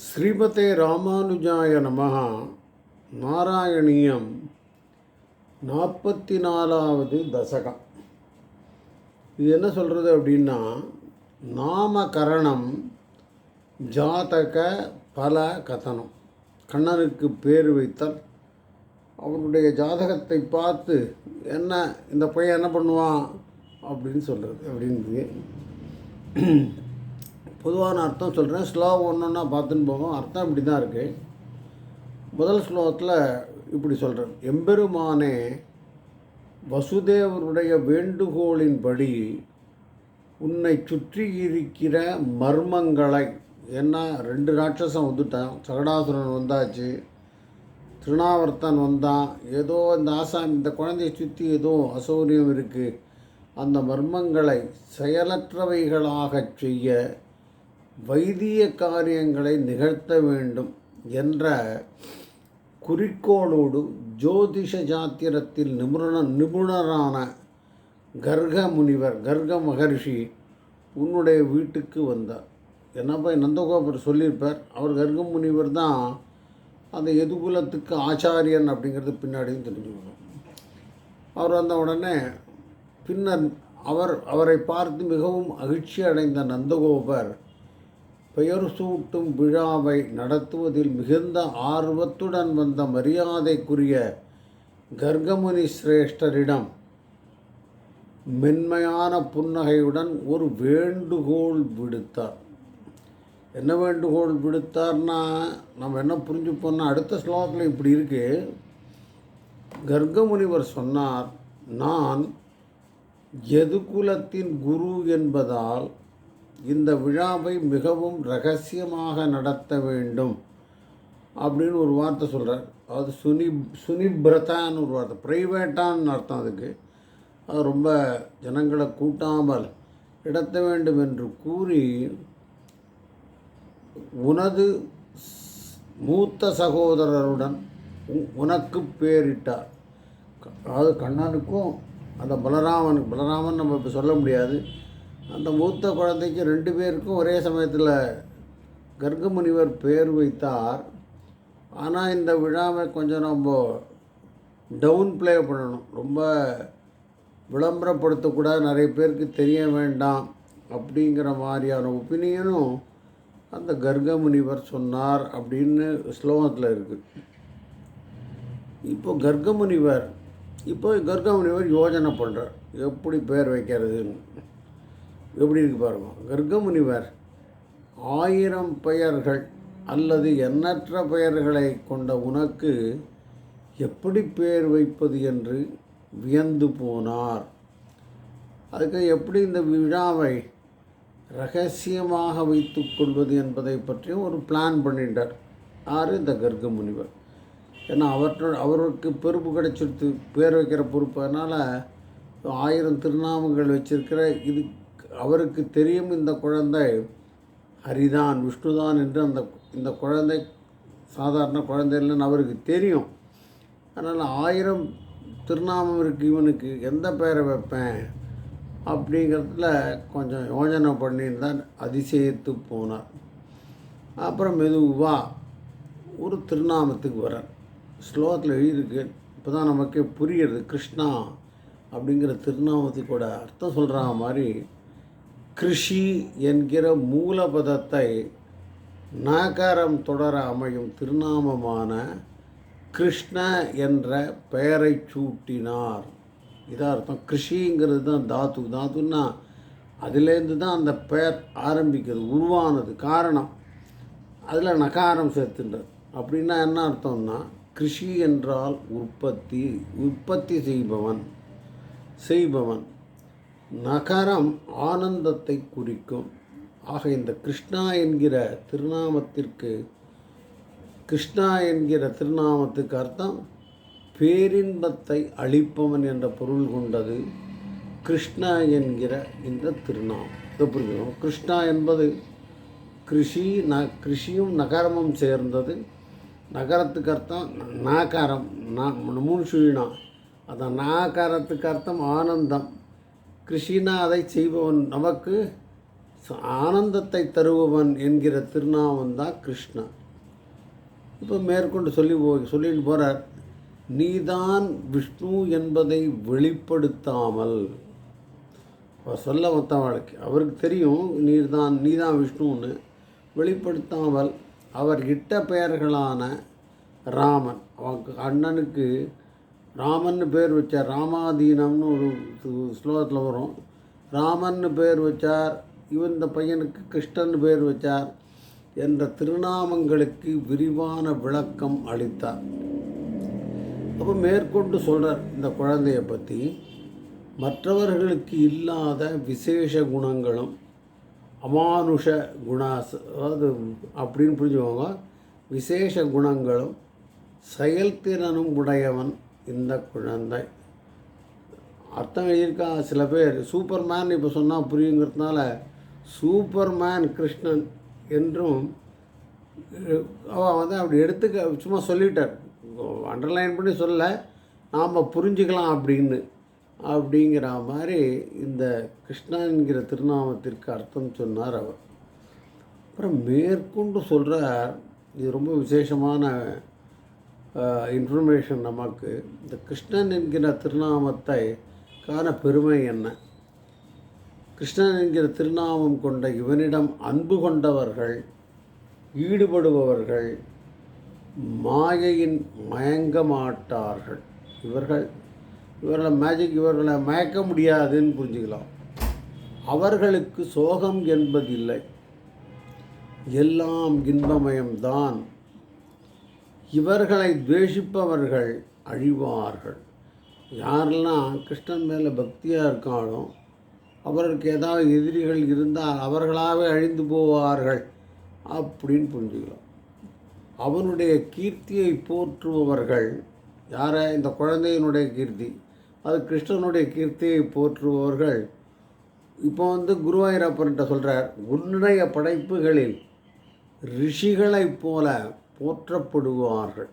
ஸ்ரீமதே ராமானுஜாய நமகா நாராயணியம் நாற்பத்தி நாலாவது தசகம். இது என்ன சொல்கிறது அப்படின்னா நாமகரணம் ஜாதக பல கதனம். கண்ணனுக்கு பேர் வைத்தல். அவருடைய ஜாதகத்தை பார்த்து என்ன இந்த பையன் என்ன பண்ணுவான்? அப்படின்னு சொல்கிறது அப்படின்னு பொதுவான அர்த்தம் சொல்கிறேன் ஸ்லோகம் ஒன்று ஒன்றா பார்த்துன்னு போவோம். அர்த்தம் இப்படி தான் இருக்குது முதல் ஸ்லோகத்தில் இப்படி சொல்கிறேன் எம்பெருமானே வசுதேவருடைய வேண்டுகோளின்படி உன்னை சுற்றி இருக்கிற மர்மங்களை ஏன்னா ரெண்டு ராட்சசம் வந்துட்டான். சகடாசுரன் வந்தாச்சு. திருநாவர்த்தன் வந்தான். ஏதோ இந்த ஆசாமி இந்த குழந்தையை சுற்றி ஏதோ அசௌரியம் இருக்குது அந்த மர்மங்களை செயலற்றவைகளாகச் செய்ய வைத்திய காரியங்களை நிகழ்த்த வேண்டும் என்ற குறிக்கோளோடு ஜோதிஷ ஜாத்திரத்தில் நிபுண நிபுணரான கர்க முனிவர் கர்க மகர்ஷி உன்னுடைய வீட்டுக்கு வந்தார். என்னப்பா நந்தகோபர் சொல்லியிருப்பார் அவர் கர்க முனிவர் தான் அந்த எதுகுலத்துக்கு ஆச்சாரியன் அப்படிங்கிறது பின்னாடியும் தெரிஞ்சுக்கணும். அவர் வந்த உடனே பின்னர் அவர் அவரை பார்த்து மிகவும் மகிழ்ச்சி அடைந்த நந்தகோபர் பெயர் சூட்டும் விழாவை நடத்துவதில் மிகுந்த ஆர்வத்துடன் வந்த மரியாதைக்குரிய கர்கமுனி சிரேஷ்டரிடம் மென்மையான புன்னகையுடன் ஒரு வேண்டுகோள் விடுத்தார். என்ன வேண்டுகோள் விடுத்தார்னா நம்ம என்ன புரிஞ்சுப்போம்னா அடுத்த ஸ்லோகத்தில் இப்படி இருக்கு. கர்கமுனிவர் சொன்னார் நான் எதுகுலத்தின் குரு என்பதால் இந்த விழாவை மிகவும் ரகசியமாக நடத்த வேண்டும் அப்படின்னு ஒரு வார்த்தை சொல்கிறார் அது சுனி சுனிபிரதான்னு ஒரு வார்த்தை. ப்ரைவேட்டான்னு அர்த்தம் அதுக்கு. அது ரொம்ப ஜனங்களை கூட்டாமல் நடத்த வேண்டும் என்று கூறி உனது மூத்த சகோதரருடன் உனக்கு பேரிட்டார். அதாவது கண்ணனுக்கும் அந்த பலராமனுக்கு பலராமன் நம்ம இப்போ சொல்ல முடியாது. அந்த மூத்த குழந்தைக்கு ரெண்டு பேருக்கும் ஒரே சமயத்தில் கர்க்கமுனிவர் பேர் வைத்தார். ஆனால் இந்த விழாவை கொஞ்சம் நம்ம டவுன் ப்ளே பண்ணணும். ரொம்ப விளம்பரப்படுத்தக்கூடாது. நிறைய பேருக்கு தெரிய வேண்டாம் அப்படிங்கிற மாதிரியான ஒப்பீனியனும் அந்த கர்க்கமுனிவர் சொன்னார் அப்படின்னு ஸ்லோகத்தில் இருக்குது இப்போ கர்க்கமுனிவர் இப்போ கர்க்கமுனிவர் யோஜனை பண்ணுறார் எப்படி பேர் வைக்கிறதுன்னு. எப்படி இருக்கு பாருங்க. கர்க்கமுனிவர் ஆயிரம் பெயர்கள் அல்லது எண்ணற்ற பெயர்களை கொண்ட உனக்கு எப்படி பெயர் வைப்பது என்று வியந்து போனார். அதுக்கு எப்படி இந்த விழாவை ரகசியமாக வைத்து கொள்வது என்பதை பற்றியும் ஒரு பிளான் பண்ணிட்டார். யார்? இந்த கர்க்க முனிவர் ஏன்னா அவற்றோட அவருக்கு பொறுப்பு கிடைச்சிருத்து பேர் வைக்கிற பொறுப்பு. அதனால் ஆயிரம் திருநாமங்கள் வச்சிருக்கிற இது அவருக்கு தெரியும் இந்த குழந்தை. ஹரிதான் விஷ்ணுதான் என்று அந்த இந்த குழந்தை சாதாரண குழந்தை இல்லைன்னு அவருக்கு தெரியும். அதனால் ஆயிரம் திருநாமம் இருக்குது இவனுக்கு. எந்த பெயரை வைப்பேன்? அப்படிங்கிறதுல கொஞ்சம் யோஜனை பண்ணியிருந்தான் அதிசயத்து போனார். அப்புறம் மெதுவாக ஒரு திருநாமத்துக்கு வரார் ஸ்லோகத்தில் எழுதியிருக்கு. இப்போ தான் நமக்கே புரியுறது கிருஷ்ணா அப்படிங்கிற திருநாமத்துக்கோட அர்த்தம் சொல்கிற மாதிரி கிருஷி என்கிற மூலபதத்தை நாகாரம் தொடர அமையும் திருநாமமான கிருஷ்ண என்ற பெயரை சூட்டினார். இதாக அர்த்தம். கிருஷிங்கிறது தான் தாத்து. தாத்துன்னா அதுலேருந்து தான் அந்த பெயர் ஆரம்பிக்கிறது உருவானது காரணம். அதில் நகாரம் சேர்த்துன்றது. அப்படின்னா என்ன அர்த்தம்னா கிருஷி என்றால் உற்பத்தி உற்பத்தி செய்பவன் செய்பவன். நகரம் ஆனந்தத்தை குறிக்கும். ஆக இந்த கிருஷ்ணா என்கிற திருநாமத்திற்கு கிருஷ்ணா என்கிற திருநாமத்துக்கு அர்த்தம் பேரின்பத்தை அளிப்பவன் என்ற பொருள் கொண்டது கிருஷ்ணா என்கிற இந்த திருநாமம். இதை புரிஞ்சுக்கணும். கிருஷ்ணா என்பது கிருஷி ந கிருஷியும் நகரமும் சேர்ந்தது. நகரத்துக்கு அர்த்தம் நாகாரம் நா- மூணு சுழினா. அந்த நாகாரத்துக்கு அர்த்தம் ஆனந்தம். கிருஷ்ணா அதை செய்பவன் நமக்கு ஆனந்தத்தை தருபவன் என்கிற திருநாமம் தான் கிருஷ்ணா. இப்போ மேற்கொண்டு சொல்லி போ சொல்லிட்டு போகிறார் நீதான் விஷ்ணு என்பதை வெளிப்படுத்தாமல். அவர் சொல்ல வாழ்க்கை. அவருக்கு தெரியும் நீர்தான் நீதான் விஷ்ணுன்னு. வெளிப்படுத்தாமல் அவர் இட்ட பெயர்களான ராமன் அவனுக்கு அண்ணனுக்கு ராமன் பேர் வச்சார் ராமாதீனம்னு ஒரு ஸ்லோகத்தில் வரும். ராமன்னு பேர் வச்சார் இவன் இந்த பையனுக்கு கிருஷ்ணன் பேர் வச்சார் என்ற திருநாமங்களுக்கு விரிவான விளக்கம் அளித்தார். அப்போ மேற்கொண்டு சொல்கிறார் இந்த குழந்தைய பற்றி மற்றவர்களுக்கு இல்லாத விசேஷ குணங்களும் அமானுஷ குணாஸ் அதாவது அப்படின்னு புரிஞ்சுக்கோங்க விசேஷ குணங்களும் செயல்திறனும் உடையவன் இந்த குழந்தை. அர்த்தம் எழுதியிருக்கா சில பேர். சூப்பர்மேன் இப்போ சொன்னால் புரியுங்கிறதுனால சூப்பர்மேன் கிருஷ்ணன் என்றும் அவன் வந்து அப்படி எடுத்துக்க சும்மா சொல்லிட்டார். அண்டர்லைன் பண்ணி சொல்ல நாம் புரிஞ்சுக்கலாம் அப்படின்னு. அப்படிங்கிற மாதிரி இந்த கிருஷ்ணன்கிற என்கிற திருநாமத்திற்கு அர்த்தம் சொன்னார் அவர். அப்புறம் மேற்கொண்டு சொல்கிறார் இது ரொம்ப விசேஷமான இன்ஃபர்மேஷன் நமக்கு. இந்த கிருஷ்ணன் என்கிற திருநாமத்தை காண பெருமை என்ன? கிருஷ்ணன் என்கிற திருநாமம் கொண்ட இவனிடம் அன்பு கொண்டவர்கள் ஈடுபடுபவர்கள் மாயையின் மயங்க மாட்டார்கள் இவர்கள் இவர்களை மேஜிக் இவர்களை மயக்க முடியாதுன்னு புரிஞ்சுக்கலாம். அவர்களுக்கு சோகம் என்பதில்லை. எல்லாம் இன்பமயம்தான். இவர்களை துவேஷிப்பவர்கள் அழிவார்கள். யாரெல்லாம் கிருஷ்ணன் மேலே பக்தியாக இருக்காலும் அவர்களுக்கு ஏதாவது எதிரிகள் இருந்தால் அவர்களாகவே அழிந்து போவார்கள் அப்படின்னு புரிஞ்சுக்கலாம் அவனுடைய கீர்த்தியை போற்றுபவர்கள் யாரை? இந்த குழந்தையினுடைய கீர்த்தி. அது கிருஷ்ணனுடைய கீர்த்தியை போற்றுபவர்கள். இப்போ வந்து குருவாயூரப்பன்ட்ட சொல்கிறார் உன்னுடைய படைப்புகளில் ரிஷிகளைப் போல போற்றப்படுவார்கள்.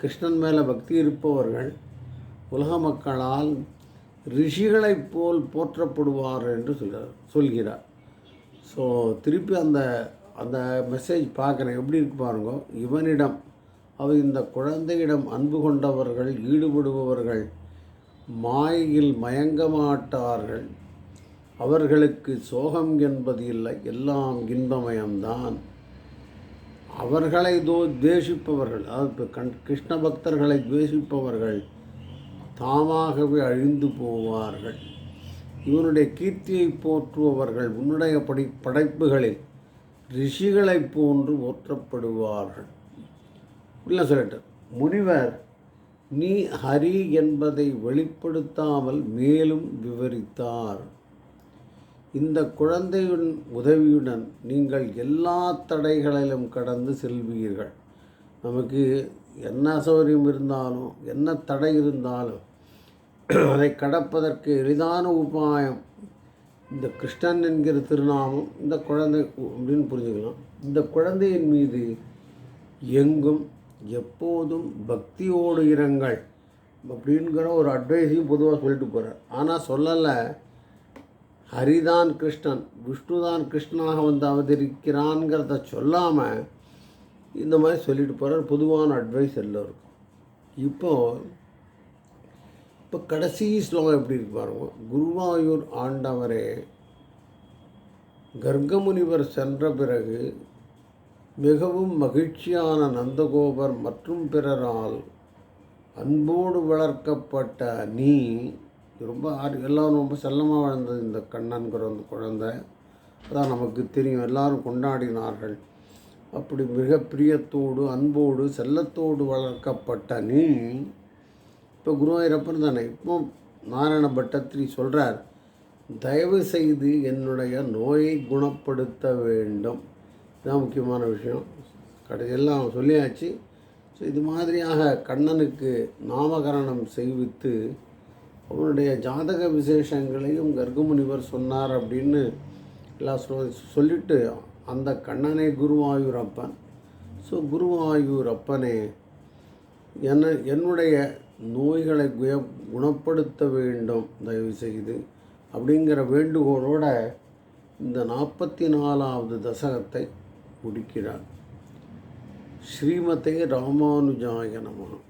கிருஷ்ணன் மேலே பக்தி இருப்பவர்கள் உலக மக்களால் ரிஷிகளைப் போல் போற்றப்படுவார்கள் என்று சொல்கிறார் சொல்கிறார். ஸோ திருப்பி அந்த அந்த மெசேஜ் பார்க்குறேன். எப்படி இருக்கு பாருங்க. இவனிடம் அவ இந்த குழந்தையிடம் அன்பு கொண்டவர்கள் ஈடுபடுபவர்கள் மாயில் மயங்க மாட்டார்கள். அவர்களுக்கு சோகம் என்பது இல்லை. எல்லாம் இன்பமயம்தான். அவர்களை தோ துவேஷிப்பவர்கள் அதாவது இப்போ கண் கிருஷ்ண பக்தர்களை துவேஷிப்பவர்கள் தாமாகவே அழிந்து போவார்கள். இவனுடைய கீர்த்தியை போற்றுபவர்கள் உன்னுடைய படி படைப்புகளில் ரிஷிகளைப் போன்று போற்றப்படுவார்கள். இல்லை சொல்லிட்டு முனிவர் நீ ஹரி என்பதை வெளிப்படுத்தாமல் மேலும் விவரித்தார். இந்த குழந்தையின் உதவியுடன் நீங்கள் எல்லா தடைகளிலும் கடந்து செல்வீர்கள். நமக்கு என்ன அசௌகரியம் இருந்தாலும் என்ன தடை இருந்தாலும் அதை கடப்பதற்கு எளிதான உபாயம் இந்த கிருஷ்ணன் என்கிற திருநாமம். இந்த குழந்தை அப்படின்னு புரிஞ்சுக்கலாம். இந்த குழந்தையின் மீது எங்கும் எப்போதும் பக்தியோடு இருங்கள் அப்படிங்கிற ஒரு அட்வைஸையும் பொதுவாக சொல்லிட்டு போகிறார் ஆனால் சொல்லலை ஹரிதான் கிருஷ்ணன் விஷ்ணுதான் கிருஷ்ணனாக வந்து அவதரிக்கிறான்ங்கிறத சொல்லாமல் இந்த மாதிரி சொல்லிட்டு போகிறார் பொதுவான அட்வைஸ் எல்லோருக்கும். இப்போது இப்போ கடைசி ஸ்லோகம் எப்படி இருக்கு பாருங்க. குருவாயூர் ஆண்டவரே கர்க்கமுனிவர் சென்ற பிறகு மிகவும் மகிழ்ச்சியான நந்தகோபர் மற்றும் பிறரால் அன்போடு வளர்க்கப்பட்ட நீ ரொம்ப ஆறு எல்லோரும் ரொம்ப செல்லமாக வளர்ந்தது இந்த கண்ணன்கிற அந்த குழந்தை. அதான் நமக்கு தெரியும் எல்லாரும் கொண்டாடினார்கள். அப்படி மிக பிரியத்தோடு அன்போடு செல்லத்தோடு வளர்க்கப்பட்ட நீ இப்போ குருவாயூரப்பன் தானே. இப்போ நாராயண பட்டத்திரி சொல்கிறார் தயவு செய்து என்னுடைய நோயை குணப்படுத்த வேண்டும். இதுதான் முக்கியமான விஷயம். கடையெல்லாம் சொல்லியாச்சு. ஸோ இது மாதிரியாக கண்ணனுக்கு நாமகரணம் செய்வித்து அவனுடைய ஜாதக விசேஷங்களையும் கர்க்கமுனிவர் சொன்னார் அப்படின்னு எல்லாம் சொல் சொல்லிட்டு அந்த கண்ணனே குருவாயூரப்பன். ஸோ குருவாயூரப்பனே என்ன என்னுடைய நோய்களை குய குணப்படுத்த வேண்டும் தயவு செய்து அப்படிங்கிற வேண்டுகோளோட இந்த நாற்பத்தி நாலாவது தசகத்தை முடிக்கிறார். ஸ்ரீமதே ராமானுஜாய நமகம்